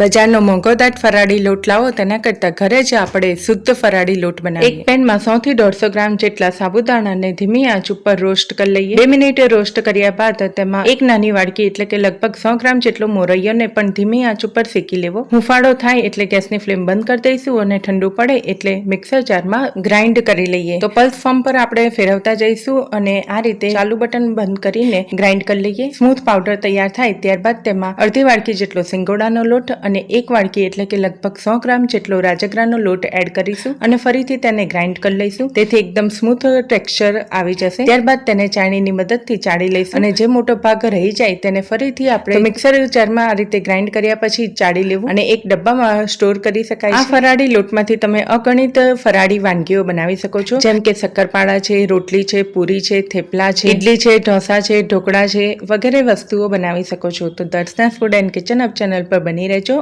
બજારનો મોંઘોદાટ ફરાળી લોટ લાવો, તેના કરતાં ઘરે જ આપણે શુદ્ધ ફરાળી લોટ બનાવીએ. એક પેનમાં સૌથી દોઢસો ગ્રામ જેટલા સાબુદાણાને ધીમી આંચ ઉપર રોસ્ટ કરી લઈએ. બે મિનિટ રોસ્ટ કર્યા બાદ તેમાં એક નાની વાડકી એટલે કે લગભગ સો ગ્રામ જેટલો મોરૈયોને પણ ધીમી આંચ ઉપર શેકી લેવો. હુંફાળો થાય એટલે ગેસની ફ્લેમ બંધ કરી દઈશું અને ઠંડુ પડે એટલે મિક્સર જારમાં ગ્રાઇન્ડ કરી લઈએ. તો પલ્સ ફોર્મ પર આપણે ફેરવતા જઈશું અને આ રીતે ચાલુ બટન બંધ કરીને ગ્રાઇન્ડ કરી લઈએ. સ્મૂથ પાવડર તૈયાર થાય ત્યારબાદ તેમાં અડધી વાડકી જેટલો સિંગોડાનો લોટ અને એક વાડકી એટલે કે લગભગ સો ગ્રામ જેટલો રાજગરાનો લોટ એડ કરીશું અને ફરીથી તેને ગ્રાઇન્ડ કરી લઈશું. તેથી એકદમ સ્મૂથ ટેક્સચર આવી જશે. ત્યારબાદ તેને ચાણીની મદદથી ચાળી લઈશું અને જે મોટો ભાગ રહી જાય તેને ફરીથી આપણે મિક્સર જારમાં આ રીતે ગ્રાઇન્ડ કર્યા પછી ચાળી લેવું અને એક ડબ્બામાં સ્ટોર કરી શકાય આ ફરાળી લોટમાંથી તમે અગણિત ફરાળી વાનગીઓ બનાવી શકો છો. જેમ કે શક્કરપાળા છે રોટલી છે પૂરી છે થેપલા છે ઇડલી છે ઢોસા છે ઢોકળા છે વગેરે વસ્તુઓ બનાવી શકો છો. તો દર્શના ફૂડ એન્ડ કિચન અપ ચેનલ પર બની રહેજો.